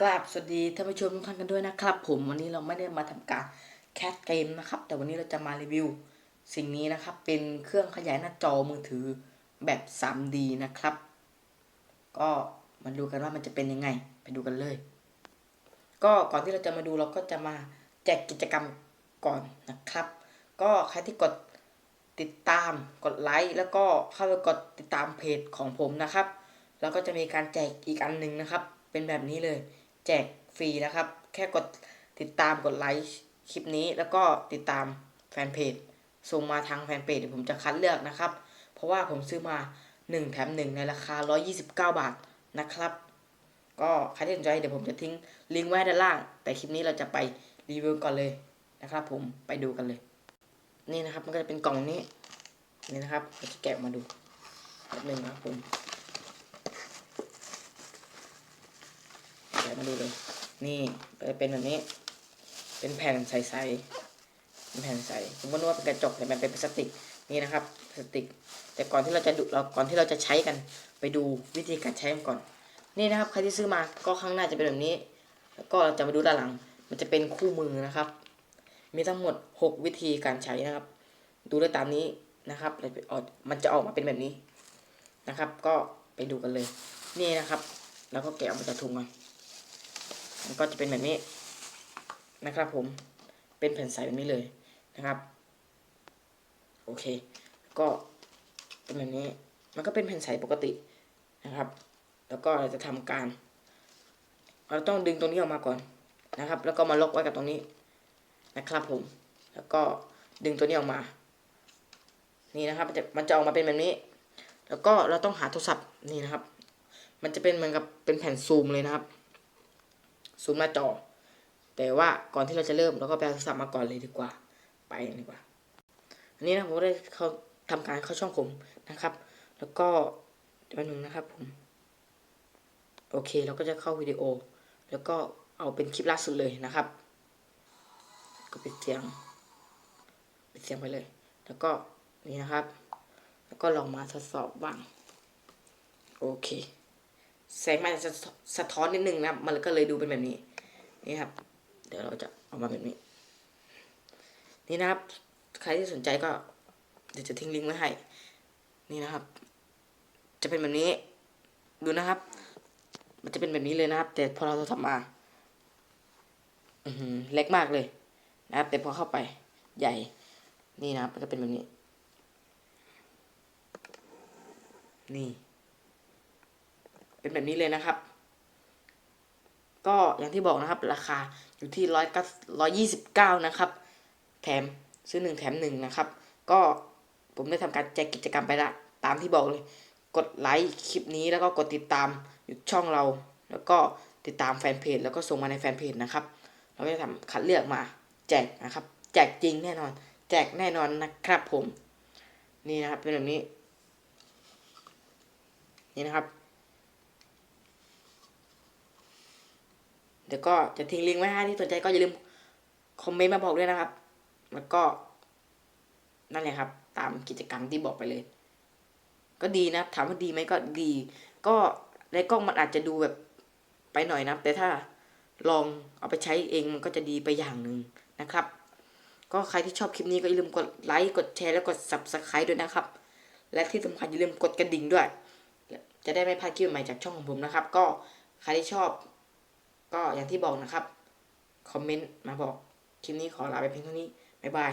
กราบสวัสดีท่านผู้ชมทุกท่านกันด้วยนะครับ ผมวันนี้เราไม่ได้มาทำการแคสเกมนะครับ แต่วันนี้เราจะมารีวิว สิ่งนี้นะครับ เป็นเครื่องขยายหน้าจอมือถือแบบ 3D นะครับ ก็มาดูกันว่ามันจะเป็นยังไง ไปดูกันเลย ก็ก่อนที่เราจะมาดูเราก็จะมาแจกกิจกรรมก่อนนะครับ ก็ใครที่กดติดตามกดไลค์แล้วก็เข้าไปกดติดตามเพจของผมนะครับ แล้วก็จะมีการแจกอีกอันหนึ่งนะครับ เป็นแบบนี้เลย แจกฟรีนะครับ แค่กดติดตามกดไลค์คลิปนี้ แล้วก็ติดตามแฟนเพจส่งมาทางแฟนเพจเดี๋ยวผมจะคัดเลือกนะครับ เพราะว่าผมซื้อมา 1 แถม 1 ในราคา 129 บาทนะครับ ก็ใครที่สนใจเดี๋ยวผมจะทิ้งลิงก์ไว้ด้านล่าง แต่คลิปนี้เราจะไปรีวิวก่อนเลยนะครับ ผมไปดูกันเลย นี่นะครับมันก็จะเป็นกล่องนี้นี่นะครับเราจะแกะมาดูแป๊บหนึงนะครับผม แกะ มาดูเลย นี่ก็จะเป็นแบบนี้ เป็นแผ่นใสๆเป็นแผ่นใสผมก็นึกว่าเป็นกระจกแต่มันเป็นพลาสติกนี่นะครับพลาสติก แต่ก่อนที่เราจะดูเราก่อนที่เราจะใช้กัน ไปดูวิธีการใช้มันก่อน นี่นะครับใครที่ซื้อมาก็ข้างหน้าจะเป็นแบบนี้ แล้วก็เราจะมาดูด้านหลัง มันจะเป็นคู่มือนะครับ มีทั้งหมด 6 วิธีการใช้นะครับ ดูได้ตามนี้นะครับมันจะออกมาเป็นแบบนี้นะครับ ก็ไปดูกันเลย นี่นะครับ แล้วก็แกะออกมาจากถุงก่อน มันก็จะเป็นแบบนี้นะครับผมเป็นแผ่นใสแบบนี้เลยนะครับ โอเค ก็เป็นแบบนี้มันก็เป็นแผ่นใสปกตินะครับ แล้วก็เราจะทำการเราต้องดึงตรงนี้ออกมาก่อนนะครับ แล้วก็มาล็อกไว้กับตรงนี้นะครับผม แล้วก็ดึงตัวนี้ออกมา นี่นะครับ มันจะมันจะออกมาเป็นแบบนี้ แล้วก็เราต้องหาโทรศัพท์นี่นะครับ มันจะเป็นเหมือนกับเป็นแผ่นซูมเลยนะครับ ซูมหน้าจอ แต่ว่าก่อนที่เราจะเริ่มเราก็ไปเอาโทรศัพท์มาก่อนเลยดีกว่า ไปดีกว่า อันนี้นะผมได้เขาทำการเข้าช่องผมนะครับ แล้วก็เดี๋ยวนึงนะครับผม โอเคเราก็จะเข้าวิดีโอ แล้วก็เอาเป็นคลิปล่าสุดเลยนะครับ ก็ปิดเสียงปิดเสียงไปเลย แล้วก็นี่นะครับ แล้วก็ลองมาทดสอบบ้าง โอเค แสงมันจะสะท้อนนิดนึงนะครับ มันก็เลยดูเป็นแบบนี้ นี่ครับ เดี๋ยวเราจะเออกมาแบบนี้ นี่นะครับ ใครที่สนใจก็ เดี๋ยวจะทิ้งลิงก์ไว้ให้ นี่นะครับ จะเป็นแบบนี้ ดูนะครับ มันจะเป็นแบบนี้เลยนะครับ แต่พอเราทำมาอือหือเล็กมากเลยนะครับ แต่พอเข้าไปใหญ่ นี่นะครับมันก็เป็นแบบนี้ นี่ เป็นแบบนี้เลยนะครับ ก็อย่างที่บอกนะครับ ราคาอยู่ที่ร้อยเก้าร้อยยี่สิบเก้านะครับ แถมซื้อหนึ่งแถมหนึ่งนะครับ ก็ผมได้ทำการแจกกิจกรรมไปละตามที่บอกเลย กดไลค์คลิปนี้แล้วก็กดติดตามอยู่ช่องเรา แล้วก็ติดตามแฟนเพจแล้วก็ส่งมาในแฟนเพจนะครับ เราก็จะทำคัดเลือกมาแจกนะครับ แจกจริงแน่นอน แจกแน่นอนนะครับผม นี่นะครับเป็นแบบนี้ นี่นะครับ ดี๋ยวก็จะทิ้งลิงก์ไว้ให้ที่สนใจก็อย่าลืมคอมเมนต์มาบอกด้วยนะครับ แล้วก็ นั่นแหละครับ ตามกิจกรรมที่บอกไปเลย ก็ดีนะ ถามว่าดีไหมก็ดี ก็ในกล้องมันอาจจะดูแบบไปหน่อยนะแต่ถ้าลองเอาไปใช้เองมันก็จะดีไปอย่างหนึ่งนะครับ ก็ใครที่ชอบคลิปนี้ก็อย่าลืมกดไลค์กดแชร์แล้วกด subscribe ด้วยนะครับ และที่สำคัญอย่าลืมกดกระดิ่งด้วย จะได้ไม่พลาดคลิปใหม่จากช่องของผมนะครับ ก็ใครที่ชอบ ก็อย่างที่บอกนะครับ คอมเมนต์มาบอก คลิปนี้ขอลาไปเพียงเท่านี้ บ๊ายบาย